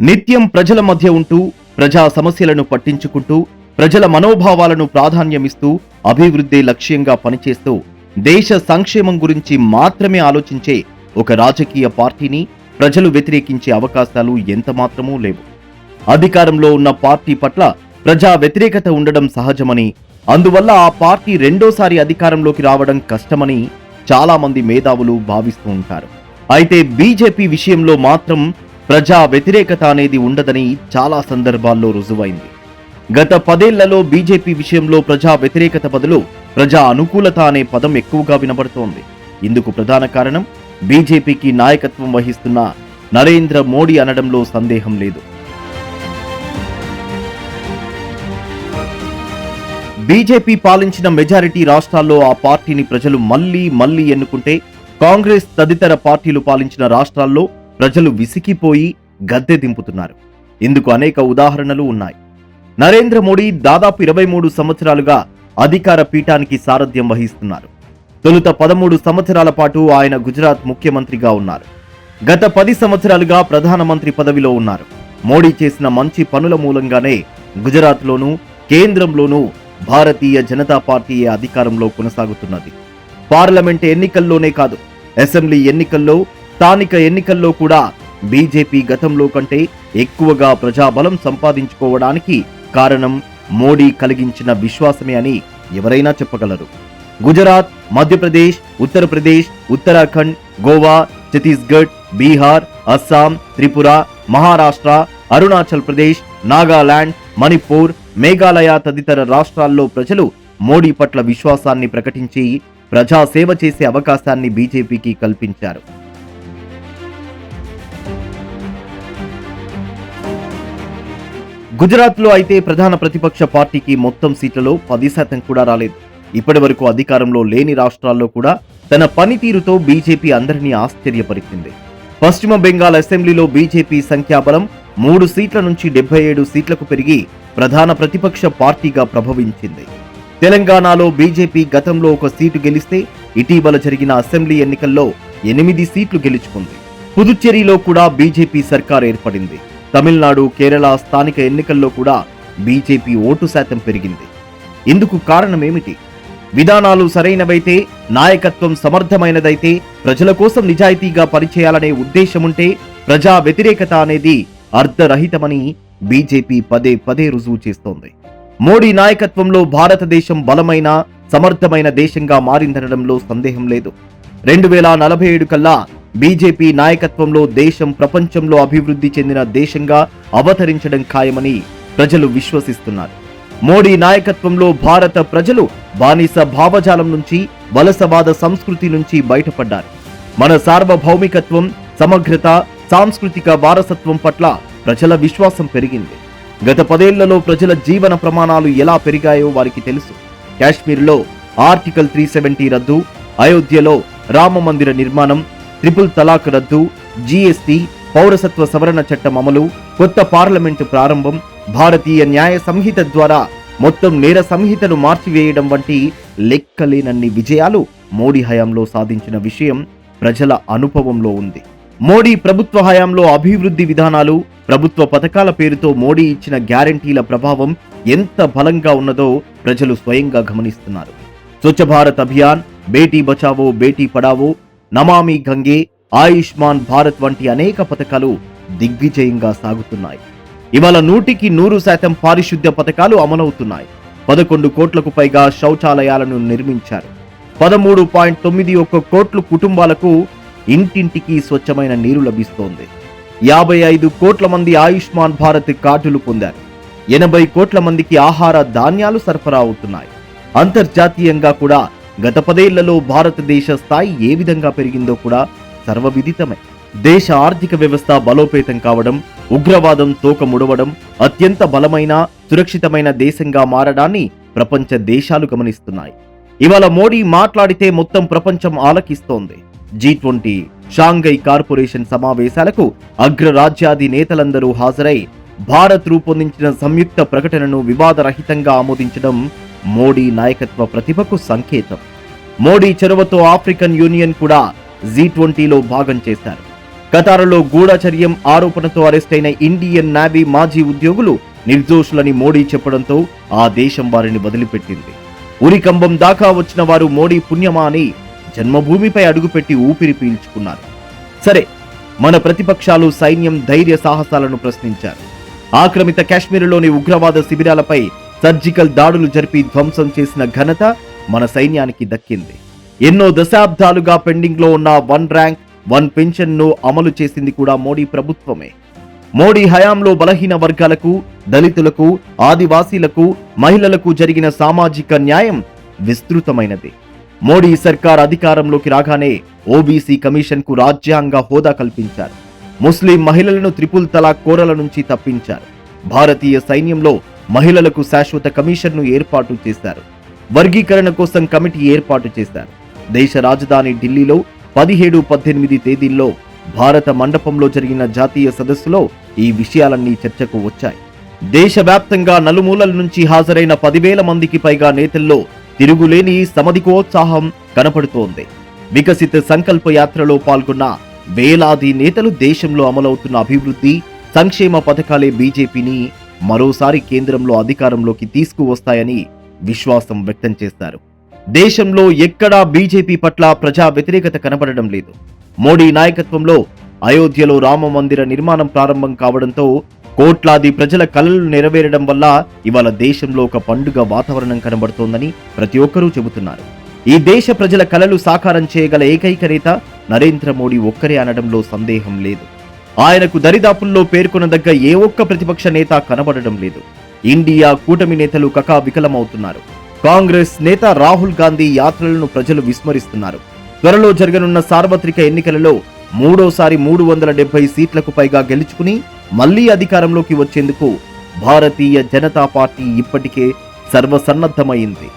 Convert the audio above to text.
నిత్యం ప్రజల మధ్య ఉంటూ ప్రజా సమస్యలను పట్టించుకుంటూ ప్రజల మనోభావాలను ప్రాధాన్యమిస్తూ అభివృద్ధి లక్ష్యంగా పనిచేస్తూ దేశ సంక్షేమం గురించి మాత్రమే ఆలోచించే ఒక రాజకీయ పార్టీని ప్రజలు వ్యతిరేకించే అవకాశాలు ఎంతమాత్రమూ లేవు. అధికారంలో ఉన్న పార్టీ పట్ల ప్రజా వ్యతిరేకత ఉండడం సహజమని అందువల్ల ఆ పార్టీ రెండోసారి అధికారంలోకి రావడం కష్టమని చాలామంది మేధావులు భావిస్తూ ఉంటారు. అయితే బీజేపీ విషయంలో మాత్రం ప్రజా వ్యతిరేకత అనేది ఉండదని చాలా సందర్భాల్లో రుజువైంది. గత పదేళ్ళలో బీజేపీ విషయంలో ప్రజా వ్యతిరేకత బదులు ప్రజా అనుకూలత అనే పదం ఎక్కువగా వినబడుతోంది. ఇందుకు ప్రధాన కారణం బీజేపీకి నాయకత్వం వహిస్తున్న నరేంద్ర మోడీ అనడంలో సందేహం లేదు. బీజేపీ పాలించిన మెజారిటీ రాష్ట్రాల్లో ఆ పార్టీని ప్రజలు మళ్ళీ మళ్ళీ ఎన్నుకుంటే కాంగ్రెస్ తదితర పార్టీలు పాలించిన రాష్ట్రాల్లో ప్రజలు విసిగిపోయి గద్దె దింపుతున్నారు. ఇందుకు అనేక ఉదాహరణలు ఉన్నాయి. నరేంద్ర మోడీ దాదాపు ఇరవై మూడు సంవత్సరాలుగా అధికార పీఠానికి సారథ్యం వహిస్తున్నారు. తొలుత పదమూడు సంవత్సరాల పాటు ఆయన గుజరాత్ ముఖ్యమంత్రిగా ఉన్నారు. గత పది సంవత్సరాలుగా ప్రధానమంత్రి పదవిలో ఉన్నారు. మోడీ చేసిన మంచి పనుల మూలంగానే గుజరాత్లోనూ కేంద్రంలోనూ భారతీయ జనతా పార్టీ అధికారంలో కొనసాగుతున్నది. పార్లమెంట్ ఎన్నికల్లోనే కాదు అసెంబ్లీ ఎన్నికల్లో స్థానిక ఎన్నికల్లో కూడా బీజేపీ గతంలో కంటే ఎక్కువగా ప్రజాబలం సంపాదించుకోవడానికి కారణం మోడీ కలిగించిన విశ్వాసమే అని ఎవరైనా చెప్పగలరు. గుజరాత్ మధ్యప్రదేశ్ ఉత్తరప్రదేశ్ ఉత్తరాఖండ్ గోవా ఛత్తీస్గఢ్ బీహార్ అస్సాం త్రిపుర మహారాష్ట్ర అరుణాచల్ ప్రదేశ్ నాగాలాండ్ మణిపూర్ మేఘాలయ తదితర రాష్ట్రాల్లో ప్రజలు మోడీ పట్ల విశ్వాసాన్ని ప్రకటించి ప్రజాసేవ చేసే అవకాశాన్ని బీజేపీకి కల్పించారు. గుజరాత్లో అయితే ప్రధాన ప్రతిపక్ష పార్టీకి మొత్తం సీట్లలో పది శాతం కూడా రాలేదు. ఇప్పటి వరకు అధికారంలో లేని రాష్ట్రాల్లో కూడా తన పనితీరుతో బీజేపీ అందరినీ ఆశ్చర్యపరిచింది. పశ్చిమ బెంగాల్ అసెంబ్లీలో బీజేపీ సంఖ్యాబలం మూడు సీట్ల నుంచి డెబ్బై ఏడు సీట్లకు పెరిగి ప్రధాన ప్రతిపక్ష పార్టీగా ప్రభవించింది. తెలంగాణలో బీజేపీ గతంలో ఒక సీటు గెలిస్తే ఇటీవల జరిగిన అసెంబ్లీ ఎన్నికల్లో ఎనిమిది సీట్లు గెలుచుకుంది. పుదుచ్చేరిలో కూడా బీజేపీ సర్కార్ ఏర్పడింది. తమిళనాడు కేరళ స్థానిక ఎన్నికల్లో కూడా బీజేపీ ఓటు శాతం పెరిగింది. ఇందుకు కారణమేమిటి? విధానాలు సరైనవైతే నాయకత్వం సమర్థమైనదైతే ప్రజల కోసం నిజాయితీగా పనిచేయాలనే ఉద్దేశముంటే ప్రజా వ్యతిరేకత అనేది అర్ధరహితమని బీజేపీ పదే పదే రుజువు చేస్తోంది. మోడీ నాయకత్వంలో భారతదేశం బలమైన సమర్థమైన దేశంగా మారిందనడంలో సందేహం లేదు. రెండు వేల నలభై ఏడు కల్లా బీజేపీ నాయకత్వంలో దేశం ప్రపంచంలో అభివృద్ధి చెందిన దేశంగా అవతరించడం ఖాయమని ప్రజలు విశ్వసిస్తున్నారు. మోడీ నాయకత్వంలో భారత ప్రజలు బానిస భావజాలం నుంచి వలసవాద సంస్కృతి నుంచి బయటపడ్డారు. మన సార్వభౌమికత్వం సమగ్రత సాంస్కృతిక వారసత్వం పట్ల ప్రజల విశ్వాసం పెరిగింది. గత పదేళ్ళలో ప్రజల జీవన ప్రమాణాలు ఎలా పెరిగాయో వారికి తెలుసు. కాశ్మీర్లో ఆర్టికల్ త్రీ సెవెంటీ రద్దు అయోధ్యలో రామ మందిర నిర్మాణం ట్రిపుల్ తలాక్ రద్దు జీఎస్టీ పౌరసత్వ సవరణ చట్టం అమలు కొత్త పార్లమెంటు ప్రారంభం భారతీయ న్యాయ సంహిత ద్వారా మొత్తం నేర సంహితను మార్చివేయడం వంటి లెక్కలేనన్ని విజయాలు మోడీ హయాంలో సాధించిన విషయం ప్రజల అనుభవంలో ఉంది. మోడీ ప్రభుత్వ హయాంలో అభివృద్ధి విధానాలు ప్రభుత్వ పథకాల పేరుతో మోడీ ఇచ్చిన గ్యారంటీల ప్రభావం ఎంత బలంగా ఉన్నదో ప్రజలు స్వయంగా గమనిస్తున్నారు. స్వచ్ఛ భారత్ అభియాన్ బేటీ బచావో బేటీ పడావో నమామి గంగే ఆయుష్మాన్ భారత్ వంటి అనేక పథకాలు దిగ్విజయంగా సాగుతున్నాయి. ఇవాళ నూటికి నూరు శాతం పారిశుద్ధ్య పథకాలు అమలవుతున్నాయి. పదకొండు కోట్లకు పైగా శౌచాలయాలను నిర్మించారు. పదమూడు పాయింట్ తొమ్మిది ఒక్క కోట్లు కుటుంబాలకు ఇంటింటికి స్వచ్ఛమైన నీరు లభిస్తోంది. యాభై ఐదు కోట్ల మంది ఆయుష్మాన్ భారత్ కార్డులు పొందారు. ఎనభై కోట్ల మందికి ఆహార ధాన్యాలు సరఫరా అవుతున్నాయి. అంతర్జాతీయంగా కూడా గత పదేళ్ళలో భారతదేశ స్థాయి ఏ విధంగా పెరిగిందో కూడా సర్వవిదితమే. దేశ ఆర్థిక వ్యవస్థ బలోపేతం కావడం ఉగ్రవాదం తోక ముడవడం అత్యంత బలమైన సురక్షితమైన దేశంగా మారడాన్ని ప్రపంచ దేశాలు గమనిస్తున్నాయి. ఇవాళ మోడీ మాట్లాడితే మొత్తం ప్రపంచం ఆలకిస్తోంది. జీ ట్వంటీ షాంఘై కార్పొరేషన్ సమావేశాలకు అగ్రరాజ్యాది నేతలందరూ హాజరై భారత్ రూపొందించిన సంయుక్త ప్రకటనను వివాదరహితంగా ఆమోదించడం మోడీ నాయకత్వ ప్రతిభకు సంకేతం. మోడీ చొరవతో ఆఫ్రికన్ యూనియన్ కూడా జీ ట్వంటీలో భాగం చేశారు. కతారులో గూఢచర్యం ఆరోపణతో అరెస్టైన ఇండియన్ నావీ మాజీ ఉద్యోగులు నిర్దోషులని మోడీ చెప్పడంతో ఆ దేశం వారిని వదిలిపెట్టింది. ఉరికంబం దాకా వచ్చిన వారు మోడీ పుణ్యమా అని జన్మభూమిపై అడుగుపెట్టి ఊపిరి పీల్చుకున్నారు. సరే మన ప్రతిపక్షాలు సైన్యం ధైర్య సాహసాలను ప్రశ్నించారు. ఆక్రమిత కాశ్మీరులోని ఉగ్రవాద శిబిరాలపై సర్జికల్ దాడులు జరిపి ధ్వంసం చేసిన ఘనత మన సైన్యానికి దక్కింది. ఎన్నో దశాబ్దాలుగా పెండింగ్లో ఉన్న వన్ ర్యాంక్ వన్ పెన్షన్ను అమలు చేసింది కూడా మోడీ ప్రభుత్వమే. మోడీ హయాంలో బలహీన వర్గాలకు దళితులకు ఆదివాసీలకు మహిళలకు జరిగిన సామాజిక న్యాయం విస్తృతమైనది. మోడీ సర్కార్ అధికారంలోకి రాగానే ఓబీసీ కమిషన్కు రాజ్యాంగ హోదా కల్పించారు. ముస్లిం మహిళలను త్రిపుల్ తలాక్ కోరల నుంచి తప్పించారు. భారతీయ సైన్యంలో మహిళలకు శాశ్వత కమిషన్ను ఏర్పాటు చేశారు వర్గీకరణ కోసం కమిటీ ఏర్పాటు చేశారు దేశ రాజధాని ఢిల్లీలో పదిహేడు పద్దెనిమిది తేదీల్లో భారత మండపంలో జరిగిన జాతీయ సదస్సులో ఈ విషయాలన్నీ చర్చకు వచ్చాయి. దేశవ్యాప్తంగా నలుమూలల నుంచి హాజరైన పదివేల మందికి పైగా నేతల్లో తిరుగులేని సమధికోత్సాహం కనపడుతోంది. వికసిత సంకల్ప యాత్రలో పాల్గొన్న వేలాది నేతలు దేశంలో అమలవుతున్న అభివృద్ధి సంక్షేమ పథకాలే బీజేపీని మరోసారి కేంద్రంలో అధికారంలోకి తీసుకువస్తాయని విశ్వాసం వ్యక్తం చేశారు దేశంలో ఎక్కడా బీజేపీ పట్ల ప్రజా వ్యతిరేకత కనబడడం లేదు. మోడీ నాయకత్వంలో అయోధ్యలో రామ మందిర నిర్మాణం ప్రారంభం కావడంతో కోట్లాది ప్రజల కలలు నెరవేరడం వల్ల ఇవాళ దేశంలో ఒక పండుగ వాతావరణం కనబడుతోందని ప్రతి ఒక్కరూ చెబుతున్నారు. ఈ దేశ ప్రజల కలలు సాకారం చేయగల ఏకైక నేత నరేంద్ర మోడీ ఒక్కరే అనడంలో సందేహం లేదు. ఆయనకు దరిదాపుల్లో పేర్కొనదగ్గ ఏ ఒక్క ప్రతిపక్ష నేత కనబడడం లేదు. ఇండియా కూటమి నేతలు కకా వికలమవుతున్నారు. కాంగ్రెస్ నేత రాహుల్ గాంధీ యాత్రలను ప్రజలు విస్మరిస్తున్నారు. త్వరలో జరగనున్న సార్వత్రిక ఎన్నికలలో మూడోసారి మూడు వందల డెబ్బై సీట్లకు పైగా గెలుచుకుని మళ్ళీ అధికారంలోకి వచ్చేందుకు భారతీయ జనతా పార్టీ ఇప్పటికే సర్వసన్నద్ధమైంది.